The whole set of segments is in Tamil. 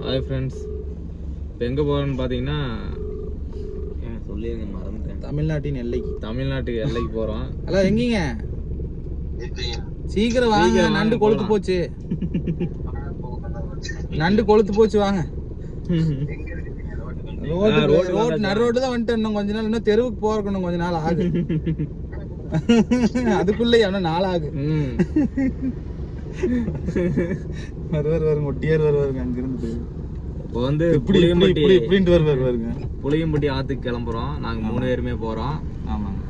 ஹாய் ஃப்ரெண்ட்ஸ் இப்போ எங்கே போகிறோன்னு பார்த்தீங்கன்னா சொல்லிருங்க மறந்துட்டேன். தமிழ்நாட்டின் எல்லைக்கு. தமிழ்நாட்டுக்கு எல்லைக்கு போகிறோம் ஹலோ எங்கீங்க? சீக்கிரம் வாங்க. சீக்கிரம் வாங்க, நண்டு கொளுத்து. போச்சு. நண்டு கொளுத்து போச்சு வாங்க. Road road. நடு ரோடு தான் வந்துட்டு இன்னும் கொஞ்ச நாள். இன்னும் தெருவுக்கு போறதுக்கு இன்னும் கொஞ்ச நாள் ஆகு அதுக்குள்ள எவ்வளோ நாள் ஆகு ம். வருவார் வருங்க ஒட்டியார் வருவாருங்க அங்கிருந்து. இப்போ வந்து இப்படி இப்படி புளியம்பட்டி இப்படி இப்படின்ட்டு வருவார் வருங்க புளியம்பட்டி ஆற்றுக்கு கிளம்புறோம். நாங்கள் மூணு பேருமே போகிறோம் ஆமாங்க.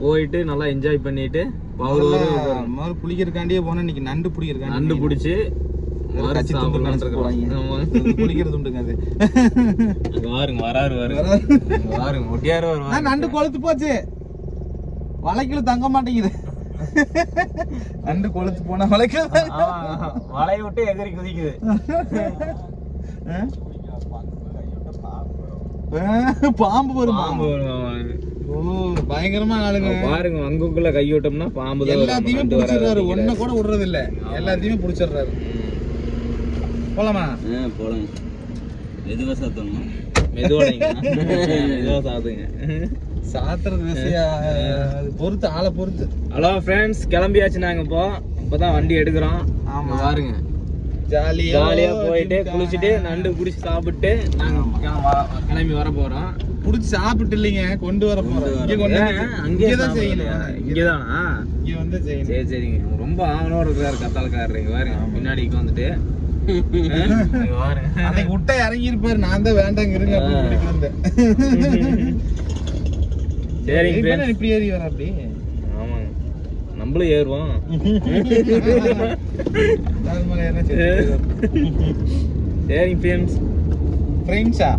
போயிட்டு நல்லா என்ஜாய் பண்ணிட்டு பவர் குளிக்கிறக்காண்டியே போனா இன்னைக்கு நண்டு பிடிக்கிறக்காண்டி நண்டு பிடிச்சி வாருங்க வராரு வாருங்க வாருங்க. ஒட்டியாரு ஆ, வருவாங்க நண்டு கொளுத்து போச்சு. வலைக்குள்ள தங்க மாட்டேங்குது. நண்டு கொளுத்து போனா வலைக்குள்ள வலையை விட்டு எகிரி குதிக்குது. பாம்பு வருமா? பாம்பு வரும். ஓ பயங்கரமா ஆளுங்க. பாருங்க அங்குக்குள்ள கை விட்டோம்னா பாம்பு தான். எல்லாத்தையுமே. புடிச்சிடுறாரு. ஒன்ன கூட விடுறது இல்ல எல்லாத்தையுமே புடிச்சிடுறாரு. போலாமா? போலாம். மெதுவா சாத்தணும் மெதுவா சாத்துங்க. சாத்துறது விஷயம் அது பொறுத்து ஆளை பொறுத்து. ஹலோ ஃப்ரெண்ட்ஸ் கிளம்பியாச்சு நாங்க இப்போ. இப்போதான் வண்டி எடுக்கிறோம். ஆமா. இங்க பாருங்க. ஜாலியா ஜாலியா போயிட்டு குளிச்சுட்டு நண்டு குடிச்சு சாப்பிட்டு நாங்க கிளம்ப- வர- போறோம். புடிச்சு சாப்பிட்டு இல்லைங்க கொண்டு வர போறோம். இங்க கொண்டு இங்கே அங்கேயே தான்? செய்யணும். இங்கதானா? இங்க வந்து செய்யணும். சரி சரிங்க. ரொம்ப ஆவணோட இருக்கிறாரு இங்க பாருங்க. பின்னாடிக்கு வந்துட்டு. இங்க அன்னைக்கு விட்டா இறங்கி இருப்பாரு நான் தான் வேண்டாங்க இருங்க அப்படின்னு சரிங்க இப்படி ஏறி வர அப்படி. ஆமாங்க. நம்மளும் ஏறுவோம். சரிங்க ஃப்ரெண்ட்ஸ் ஃப்ரெண்ட்ஸா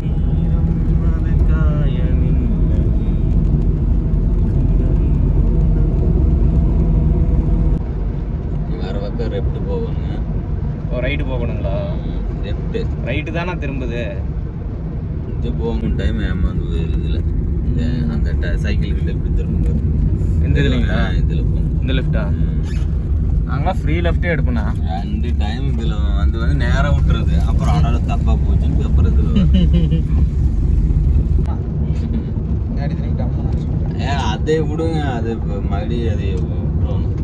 லெஃப்ட் போவாங்க ரைட்டு போகணுங்களா? லெஃப்ட் ரைட்டு தானே திரும்புது? இது போகும் டைம் ஏமாந்து போயிருதுல இந்த அந்த ட- சைக்கிள் கிட்ட இப்படி திரும்புங்க இந்த இதுலங்களா இதுல இந்த லெஃப்டா நாங்களாம் ஃப்ரீ லெஃப்டே எடுப்போண்ணா ரெண்டு டைம் இதுல வந்து வந்து நேரா விட்டுறது. அப்புறம் ஆனாலும் தப்பா போச்சுன்னு அப்புறம் இதுல திரும்பி ஏ அதை விடுங்க. அது இப்ப மறுபடியும் அதை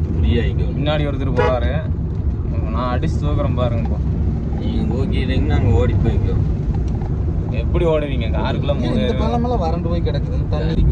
ஃப்ரீ ஆகிக்கும் முன்னாடி ஒருத்தர் போறாரு. நான் அடிச்சு தூக்குறேன் பாருங்க இப்போ நீங்க ஓகேங்க நாங்க ஓடி போய்க்கோம். எப்படி ஓடுவீங்க? காருக்குள்ள மூணு பழமெல்லாம் வறண்டு போய் கிடக்குது தண்ணி